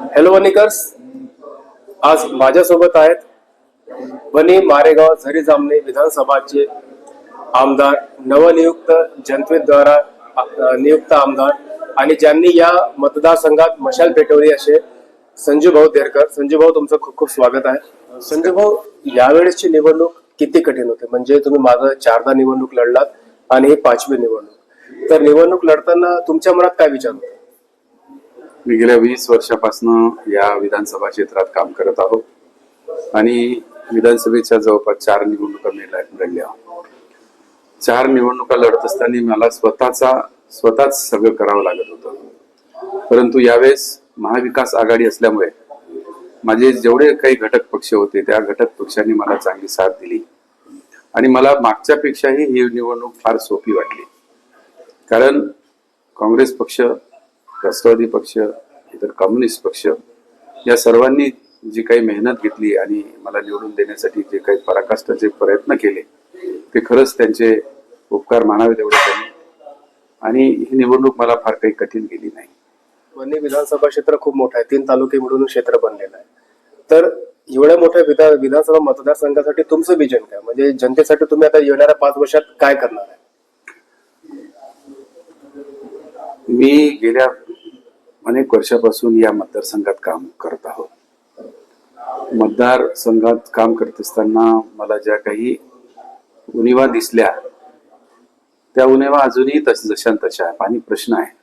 Hello वनिकर्स आज माझ्यासोबत आहेत वनी मारेगाव झरी जामणे विधानसभाचे आमदार नवनियुक्त जनतेद्वारा नियुक्त आमदार आणि ज्यांनी या मतदारसंघात मशाल पेटवली असे संजू भाऊ देरकर संजू भाऊ तुमचं खूप खूप स्वागत आहे. संजू भाऊ यावेळेसची निवडणूक किती कठीण होते? म्हणजे तुम्ही माझं चारदा निवडणूक लढलात आणि ही पाचवी निवडणूक. तर निवडणूक लढताना तुमच्या मनात काय विचार होते? मी गेल्या वीस वर्षापासून या विधानसभा क्षेत्रात काम करत आहोत. आणि विधानसभेच्या जवळपास चार निवडणुका मी लढ- लढल्या चार निवडणुका लढत असताना मला स्वतःचा स्वतःच सगळं करावं लागत होतं. परंतु यावेळेस महाविकास आघाडी असल्यामुळे माझे जेवढे काही घटक पक्ष होते त्या घटक पक्षांनी मला चांगली साथ दिली. आणि मला मागच्यापेक्षाही ही निवडणूक फार सोपी वाटली. कारण काँग्रेस पक्ष राष्ट्रवादी पक्ष इतर कम्युनिस्ट पक्ष या सर्वांनी जी काही मेहनत घेतली आणि मला निवडून देण्यासाठी जे काही पराकाष्ठाचे प्रयत्न केले ते खरंच त्यांचे उपकार मानावे तेवढे त्यांनी आणि ही निवडणूक मला फार काही कठीण गेली नाही. वणी विधानसभा क्षेत्र खूप मोठं आहे. तीन तालुके मिळून क्षेत्र बनलेलं आहे. तर एवढ्या मोठ्या विधा विधानसभा मतदारसंघासाठी तुमचं विजन काय? म्हणजे जनतेसाठी तुम्ही आता येणाऱ्या पाच वर्षात काय करणार आहे? मी गेल्या अनेक वर्षापासून या मतदारसंघात काम करत आहोत. मतदारसंघात काम करत असताना मला ज्या काही उणिवा दिसल्या त्या उणीवा अजूनही तस जशा तशा आहे पाणी प्रश्न आहे.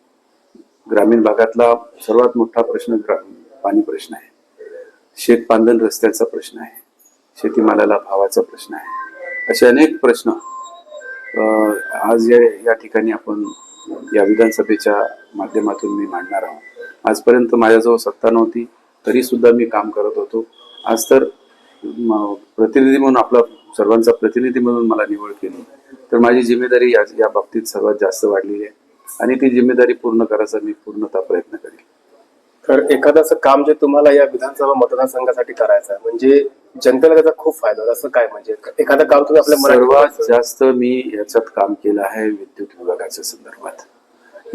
ग्रामीण भागातला सर्वात मोठा प्रश्न ग्रा पाणी प्रश्न आहे. शेतपांदन रस्त्याचा प्रश्न आहे. शेतीमालाला भावाचा प्रश्न आहे. असे अनेक प्रश्न आज या ठिकाणी आपण या विधानसभेच्या माध्यमातून मी मांडणार आहोत. आजपर्यंत माझ्याजवळ सत्ता नव्हती तरी सुद्धा मी काम करत होतो. आज तर प्रतिनिधी म्हणून आपला सर्वांचा प्रतिनिधी म्हणून मला निवड केली. तर माझी जिम्मेदारी या या बाबतीत सर्वात जास्त वाढलेली आहे आणि ती जिम्मेदारी पूर्ण करायचा मी पूर्णतः प्रयत्न करेन तर एखादं असं काम जे तुम्हाला या विधानसभा मतदारसंघासाठी करायचं आहे म्हणजे जनतेला त्याचा खूप फायदा. असं काय? म्हणजे एखादं काम तुम्ही आपल्या सर्वात मराठी जास्त मी याच्यात काम केलं आहे विद्युत विभागाच्या संदर्भात.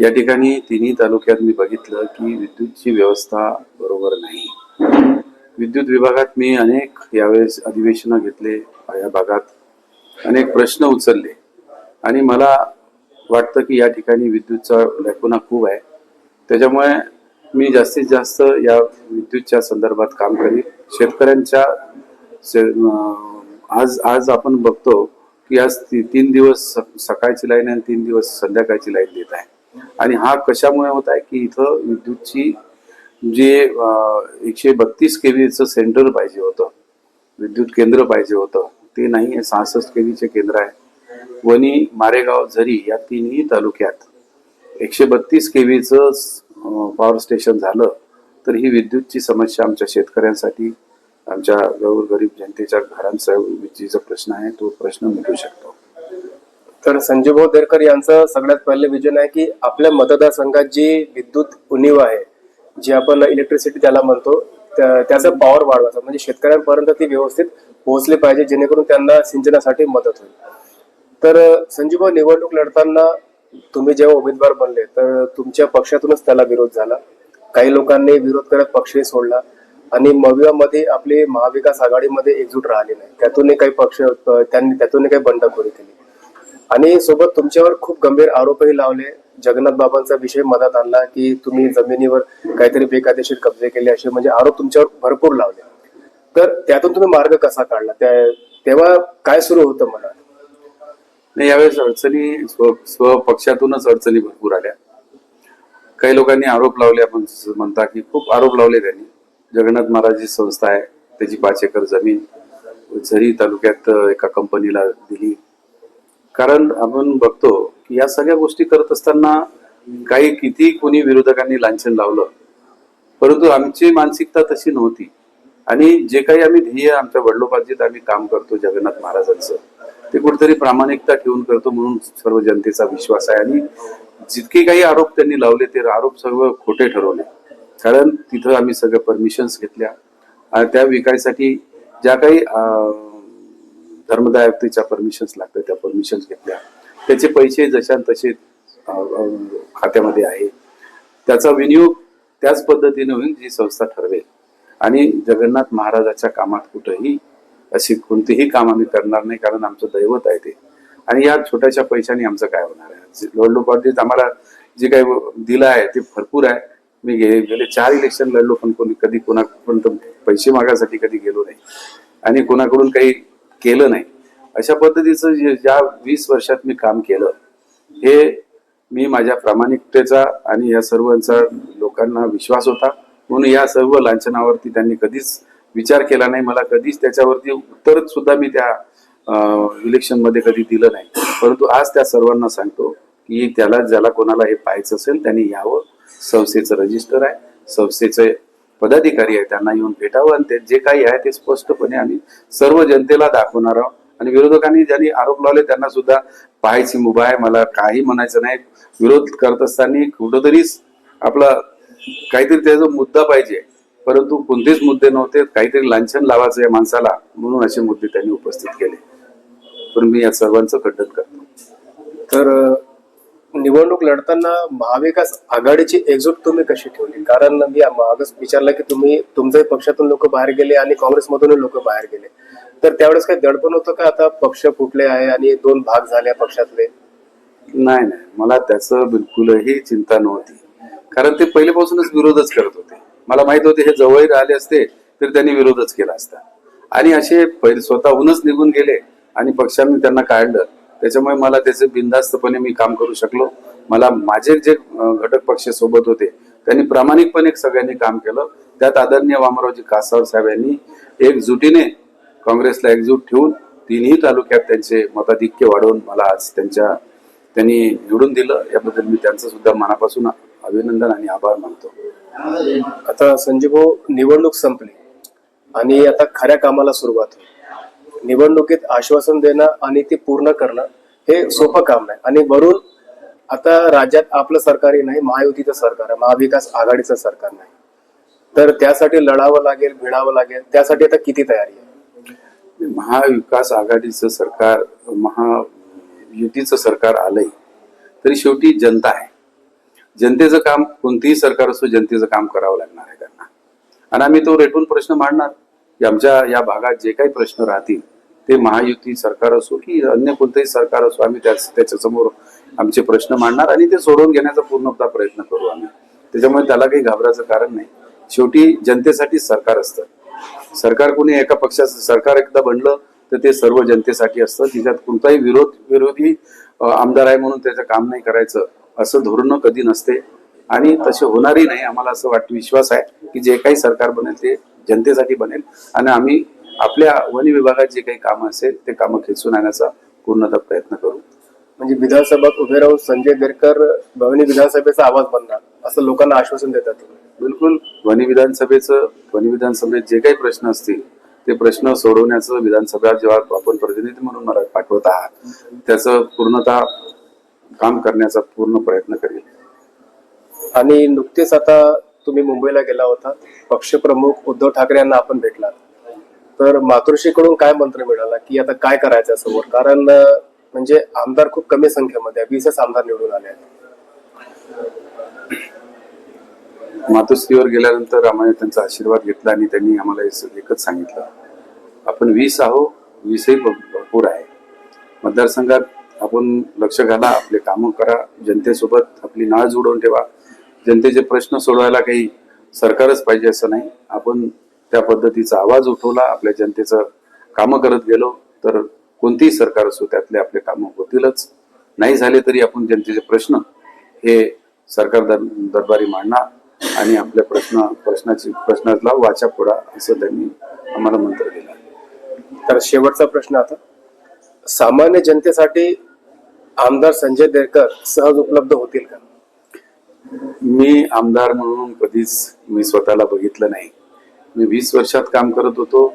या ठिकाणी तिन्ही तालुक्यात मी बघितलं की विद्युतची व्यवस्था बरोबर नाही. विद्युत विभागात मी अनेक यावेळेस अधिवेशनं घेतले या भागात अनेक प्रश्न उचलले. आणि मला वाटतं की या ठिकाणी विद्युतचा लॅकुना खूप आहे. त्याच्यामुळे मी जास्तीत जास्त या विद्युतच्या संदर्भात काम करीन शेतकऱ्यांच्या आज आज आपण बघतो की आज ती- तीन दिवस स- सकाळची लाईन आणि तीन दिवस संध्याकाळची लाईन देत आहे. आणि हा कशामुळे होत आहे की इथं विद्युतची जे एकशे बत्तीस केवीचं सेंटर पाहिजे होतं विद्युत केंद्र पाहिजे होतं ते नाही आहे सहासष्ट केवीचे केंद्र आहे. वणी मारेगाव झरी या तिन्ही तालुक्यात एकशे बत्तीस केवीचं पॉवर स्टेशन झालं तर ही विद्युतची समस्या आमच्या शेतकऱ्यांसाठी आमच्या गरीब जनतेच्या घरांचा विजेचा प्रश्न आहे तो प्रश्न मिटू शकतो. तर संजय भाऊ देरकर यांचं सगळ्यात पहिले विजन आहे की आपल्या मतदारसंघात जी विद्युत उणीव आहे जी आपण इलेक्ट्रिसिटी त्याला म्हणतो त्याचा पॉवर वाढवायचा. म्हणजे शेतकऱ्यांपर्यंत ती व्यवस्थित पोहोचली पाहिजे जेणेकरून त्यांना सिंचनासाठी मदत होईल. तर संजय भाऊ निवडणूक लढताना तुम्ही जेव्हा उमेदवार बनले तर तुमच्या पक्षातूनच त्याला विरोध झाला? काही लोकांनी विरोध करत पक्षही सोडला. आणि मव्यामध्ये आपली महाविकास आघाडीमध्ये एकजूट राहिली नाही. त्यातूनही काही पक्ष त्यांनी त्यातूनही काही बंडखोरी केली. आणि सोबत तुमच्यावर खूप गंभीर आरोपही लावले. जगन्नाथ बाबांचा विषय मदत आणला की तुम्ही जमिनीवर काहीतरी बेकायदेशीर कब्जे केले असे म्हणजे आरोप तुमच्यावर भरपूर लावले. तर त्यातून तुम्ही मार्ग कसा काढला? त्या तेव्हा काय सुरू होतं मला नाही यावेळेस अडचणी स्व स्वपक्षातूनच अडचणी भरपूर आल्या. काही लोकांनी आरोप लावले आपण म्हणता की खूप आरोप लावले त्यांनी. जगन्नाथ महाराज संस्था आहे त्याची पाच एकर जमीन झरी तालुक्यात एका कंपनीला दिली. कारण आपण बघतो की या सगळ्या गोष्टी करत असताना काही किती कोणी विरोधकांनी लांछन लावलं. परंतु आमची मानसिकता तशी नव्हती. आणि जे काही आम्ही ध्येय आमच्या वडिलोपार्जित आम्ही काम करतो जगन्नाथ महाराजांचं ते कुठेतरी प्रामाणिकता ठेवून करतो म्हणून सर्व जनतेचा विश्वास आहे. आणि जितके काही आरोप त्यांनी लावले ते आरोप सर्व खोटे ठरवले. कारण तिथं आम्ही सगळ्या परमिशन्स घेतल्या. आणि त्या विकायसाठी ज्या काही धर्मदायकतेच्या परमिशन्स लागतात त्या परमिशन्स घेतल्या. त्याचे पैसे जशान तसे खात्यामध्ये आहे. त्याचा विनियोग त्याच पद्धतीने होईल जी संस्था ठरवेल. आणि जगन्नाथ महाराजाच्या कामात कुठंही अशी कोणतीही काम आम्ही करणार नाही कारण आमचं दैवत आहे ते. आणि या छोट्याशा पैशाने आमचं काय होणार आहे? लोडलो पाटील आम्हाला जे काही दिलं आहे ते भरपूर आहे. मी गे गेले चार इलेक्शन लढलो पण कोणी कधी कोणापर्यंत पैसे मागायसाठी कधी गेलो नाही. आणि कोणाकडून काही केलं नाही. अशा पद्धतीचं जे ज्या वीस वर्षात मी काम केलं हे मी माझ्या प्रामाणिकतेचा आणि या सर्वांचा लोकांना विश्वास होता. म्हणून या सर्व लांछनावरती त्यांनी कधीच विचार केला नाही. मला कधीच त्याच्यावरती उत्तर सुद्धा मी त्या इलेक्शनमध्ये कधी दिलं नाही. परंतु आज त्या सर्वांना सांगतो की त्याला ज्याला कोणाला हे पाहायचं असेल त्यांनी यावं. संस्थेचं रजिस्टर आहे. संस्थेचे पदाधिकारी आहे त्यांना येऊन भेटावं. आणि ते जे काही आहे ते स्पष्टपणे आम्ही सर्व जनतेला दाखवणार आहोत. आणि विरोधकांनी ज्यांनी आरोप लावले त्यांना सुद्धा पाहायची मुभा आहे. मला काही म्हणायचं नाही. विरोध करत असताना कुठंतरी आपला काहीतरी त्याचा मुद्दा पाहिजे. परंतु कोणतेच मुद्दे नव्हते. काहीतरी लांछन लावायचं या माणसाला. म्हणून असे मुद्दे त्यांनी उपस्थित केले. पण मी या सर्वांचं खंडन करतो. तर निवडणूक लढताना महाविकास आघाडीची एकजूट तुम्ही कशी ठेवली? कारण मी मागच विचारलं की तुम्ही तुमच्याही पक्षातून लोक बाहेर गेले आणि काँग्रेसमधून लोक बाहेर गेले. तर त्यावेळेस काही दडपण होतं का? आता पक्ष फुटले आहे आणि दोन भाग झाले पक्षातले. नाही नाही. मला त्याचं बिलकुलही चिंता नव्हती. कारण ते पहिलेपासूनच विरोधच करत होते. मला माहीत होते हे जवळ राहिले असते तर त्यांनी विरोधच केला असता. आणि असे पहिले स्वतःहूनच निघून गेले आणि पक्षांनी त्यांना काढलं. त्याच्यामुळे मला त्याचे बिनधास्तपणे मी काम करू शकलो. मला माझे जे घटक पक्ष सोबत होते त्यांनी प्रामाणिकपणे सगळ्यांनी काम केलं. त्यात आदरणीय वामरावजी कासावर साहेब यांनी एकजुटीने काँग्रेसला एकजूट ठेवून तिन्ही तालुक्यात त्यांचे मताधिक्य वाढवून मला आज त्यांच्या त्यांनी निवडून दिलं. याबद्दल मी त्यांचं सुद्धा मनापासून अभिनंदन आणि आभार मानतो. आता संजय भाऊ निवडणूक संपली आणि आता खऱ्या कामाला सुरुवात होईल. निवडणुकीत आश्वासन देणं आणि ते पूर्ण करणं हे सोपं काम नाही आणि वरून आता राज्यात आपलं सरकारही नाही महायुतीचं सरकार आहे महाविकास आघाडीचं सरकार नाही. तर त्यासाठी लढावं लागेल भिडावं लागेल त्यासाठी आता किती तयारी आहे? महाविकास आघाडीचं सरकार महायुतीचं सरकार आलंय तरी शेवटी जनता आहे. जनतेचं काम कोणतीही सरकार असो जनतेचं काम करावं लागणार आहे त्यांना. आणि आम्ही तो रेटून प्रश्न मांडणार. की आमच्या या भागात जे काही प्रश्न राहतील ते महायुती सरकार असो की अन्य कोणतंही सरकार असो आम्ही त्याच्यासमोर आमचे प्रश्न मांडणार आणि ते सोडवून घेण्याचा पूर्णतः प्रयत्न करू आम्ही. त्याच्यामुळे त्याला काही घाबरायचं कारण नाही. शेवटी जनतेसाठी सरकार असतं. सरकार कोणी एका पक्षाचं सरकार एकदा बनलं तर ते सर्व जनतेसाठी असतं. तिच्यात कोणताही विरोध विरोधी आमदार आहे म्हणून त्याचं काम नाही करायचं असं धोरण कधी नसते. आणि तसे होणारही नाही. आम्हाला असं वाटतं विश्वास आहे की जे काही सरकार बनेल ते जनतेसाठी बनेल. आणि आम्ही आपल्या वन विभागात जे काही कामं असेल ते कामं खेचून आणण्याचा पूर्णतः प्रयत्न करू. म्हणजे विधानसभेत उभे राहून संजय देरकर भवनी विधानसभेचा आवाज बनणार असं लोकांना आश्वासन देतात बिलकुल. वनी विधानसभेचं वनी विधानसभेत जे काही प्रश्न असतील ते प्रश्न सोडवण्याचं विधानसभा जेव्हा आपण प्रतिनिधी म्हणून मला पाठवत आहात त्याचं पूर्णतः काम करण्याचा पूर्ण प्रयत्न करेल. आणि नुकतेच आता तुम्ही मुंबईला गेला होता. पक्षप्रमुख उद्धव ठाकरे यांना आपण भेटलात. तर मातोश्रीकडून काय मंत्र मिळाला? की आता काय करायचं समोर कारण म्हणजे आमदार खूप कमी संख्येमध्ये वीसच आमदार निवडून आले आहेत. मातोश्रीवर गेल्यानंतर आम्हाला त्यांचा आशीर्वाद घेतला आणि त्यांनी आम्हाला एकच सांगितलं. आपण वीस आहो वीसही भरपूर आहे. मतदारसंघात आपण लक्ष घाला आपले कामं करा जनतेसोबत आपली नाळ जुडवून ठेवा. जनतेचे प्रश्न सोडवायला काही सरकारच पाहिजे असं नाही. आपण त्या पद्धतीचा आवाज उठवला आपल्या जनतेचं कामं करत गेलो. तर कोणतीही सरकार असो त्यातले आपले कामं होतीलच. नाही झाले तरी आपण जनतेचे प्रश्न हे सरकार दर दरबारी मांडणार आणि आपल्या प्रश्न प्रश्नाची प्रश्नाला वाचा फोडा असं त्यांनी आम्हाला मंत्र दिलं. तर शेवटचा प्रश्न आता. सामान्य जनतेसाठी आमदार संजय देरकर सहज उपलब्ध होतील का? मी आमदार म्हणून कधीच मी स्वतःला बघितलं नाही. मी वीस वर्षात काम करत होतो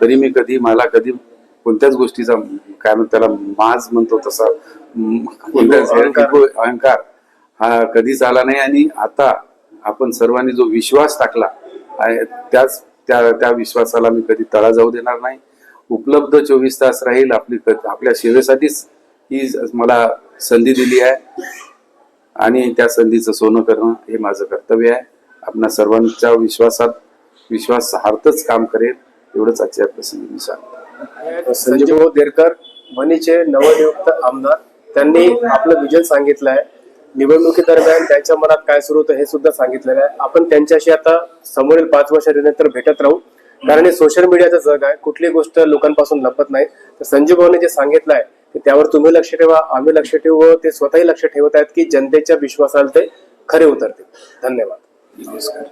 तरी मी कधी मला कधी कोणत्याच गोष्टीचा काय म्हणतात त्याला माज म्हणतो तसा. कोणत्याच अहंकार. हा कधीच आला नाही आणि आता आपण सर्वांनी जो विश्वास टाकला त्याच त्या त्या विश्वासाला मी कधी तळा जाऊ देणार नाही. उपलब्ध चोवीस तास राहील आपली आपल्या सेवेसाठीच ही मला संधी दिली आहे. आणि त्या संधीचं सोनं करणं हे माझं कर्तव्य आहे. आपणा सर्वांच्या विश्वासात विश्वासार्थच काम करेल एवढंच आजच्या प्रसंगी मी सांगतो. संजय भाऊ देरकर वणीचे नवनियुक्त आमदार त्यांनी आपलं विजन सांगितलं आहे निवडणुकीदरम्यान त्यांच्या मनात काय सुरू होतं हे सुद्धा सांगितलेलं आहे. आपण त्यांच्याशी आता समोरील पाच वर्षानंतर भेटत राहू. कारण हे सोशल मीडियाचं जग आहे. कुठली गोष्ट लोकांपासून लपत नाही. तर संजय भाऊने जे सांगितलं आहे ते त्यावर तुम्ही लक्ष ठेवा आम्ही लक्ष ठेवू व ते स्वतःही लक्ष ठेवत आहेत की जनतेच्या विश्वासाला ते खरे उतरतील. धन्यवाद. नमस्कार.